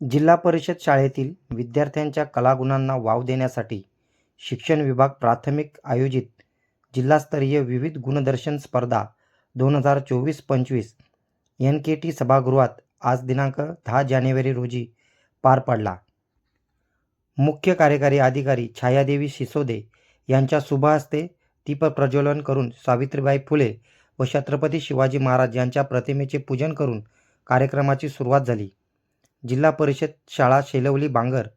जिल्हा परिषद शाळेतील विद्यार्थ्यांच्या कलागुणांना वाव देण्यासाठी शिक्षण विभाग प्राथमिक आयोजित जिल्हास्तरीय विविध गुणदर्शन स्पर्धा दोन हजार चोवीस पंचवीस एन के टी सभागृहात आज दिनांक दहा जानेवारी रोजी पार पडला. मुख्य कार्यकारी अधिकारी छायादेवी सिसोदे यांच्या शुभ हस्ते दीपप्रज्वलन करून सावित्रीबाई फुले व छत्रपती शिवाजी महाराज यांच्या प्रतिमेचे पूजन करून कार्यक्रमाची सुरुवात झाली. जिल्हा परिषद शाळा शेलवली बांगर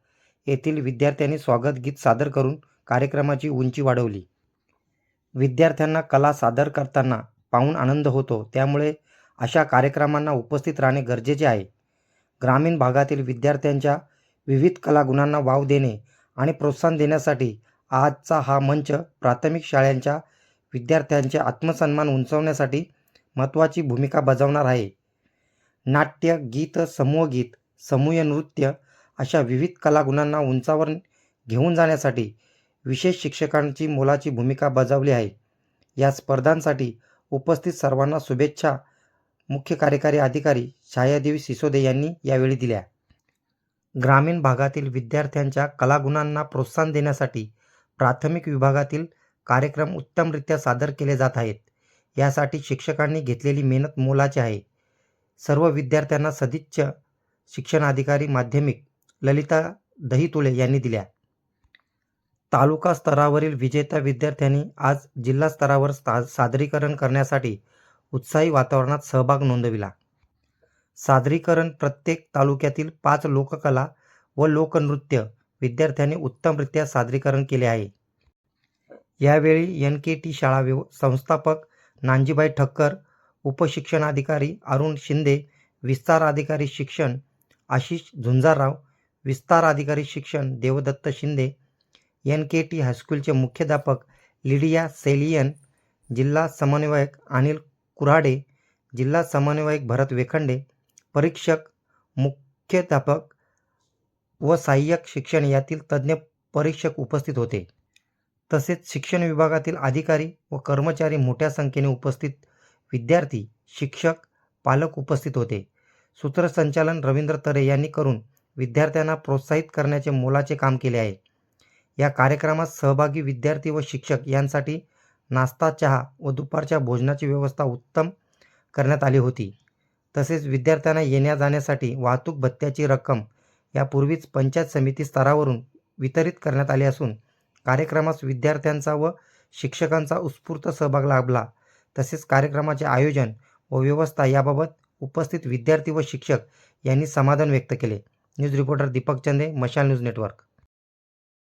येथील विद्यार्थ्यांनी स्वागत गीत सादर करून कार्यक्रमाची उंची वाढवली. विद्यार्थ्यांना कला सादर करताना पाहून आनंद होतो. त्यामुळे अशा कार्यक्रमांना उपस्थित राहणे गरजेचे आहे. ग्रामीण भागातील विद्यार्थ्यांच्या विविध कलागुणांना वाव देणे आणि प्रोत्साहन देण्यासाठी आजचा हा मंच प्राथमिक शाळांच्या विद्यार्थ्यांचे आत्मसन्मान उंचावण्यासाठी महत्त्वाची भूमिका बजावणार आहे. नाट्य गीत समूहगीत समूह नृत्य अशा विविध कलागुणांना उंचावर घेऊन जाण्यासाठी विशेष शिक्षकांची मोलाची भूमिका बजावली आहे. या स्पर्धांसाठी उपस्थित सर्वांना शुभेच्छा. मुख्य कार्यकारी अधिकारी छायादेवी सिसोदे यांनी यावेळी दिल्या. ग्रामीण भागातील विद्यार्थ्यांच्या कलागुणांना प्रोत्साहन देण्यासाठी प्राथमिक विभागातील कार्यक्रम उत्तमरित्या सादर केले जात आहेत. यासाठी शिक्षकांनी घेतलेली मेहनत मोलाची आहे. सर्व विद्यार्थ्यांना सदिच्छा शिक्षणाधिकारी माध्यमिक ललिता दहीतुळे यांनी दिल्या. तालुका स्तरावरील विजेत्या विद्यार्थ्यांनी आज जिल्हा स्तरावर सा सादरीकरण करण्यासाठी उत्साही वातावरणात सहभाग नोंदविला. सादरीकरण प्रत्येक तालुक्यातील पाच लोककला व लोकनृत्य विद्यार्थ्यांनी उत्तमरित्या सादरीकरण केले आहे. यावेळी एन के टी शाळा व्यव संस्थापक नांजीबाई ठक्कर उपशिक्षणाधिकारी अरुण शिंदे विस्तार अधिकारी शिक्षण आशिष झुंजारराव विस्तार अधिकारी शिक्षण Devdatt Shinde N K T हायस्कूलचे मुख्याध्यापक लिडिया सेलियन जिल्हा समन्वयक अनिल कुऱ्हाडे जिल्हा समन्वयक भरत वेखंडे परीक्षक मुख्याध्यापक व सहाय्यक शिक्षण यातील तज्ज्ञ परीक्षक उपस्थित होते. तसेच शिक्षण विभागातील अधिकारी व कर्मचारी मोठ्या संख्येने उपस्थित विद्यार्थी शिक्षक पालक उपस्थित होते. सूत्रसंचालन रवींद्र तरे यांनी करून विद्यार्थ्यांना प्रोत्साहित करण्याचे मोलाचे काम केले आहे. या कार्यक्रमात सहभागी विद्यार्थी व शिक्षक यांसाठी नाश्ता चहा व दुपारच्या भोजनाची व्यवस्था उत्तम करण्यात आली होती. तसेच विद्यार्थ्यांना येण्या जाण्यासाठी वाहतूक भत्त्याची रक्कम यापूर्वीच पंचायत समिती स्तरावरून वितरित करण्यात आली असून कार्यक्रमास विद्यार्थ्यांचा व शिक्षकांचा उत्स्फूर्त सहभाग लाभला. तसेच कार्यक्रमाचे आयोजन व व्यवस्था याबाबत उपस्थित विद्यार्थी व शिक्षक यांनी समाधान व्यक्त केले. न्यूज रिपोर्टर दीपक चंदे मशाल न्यूज नेटवर्क.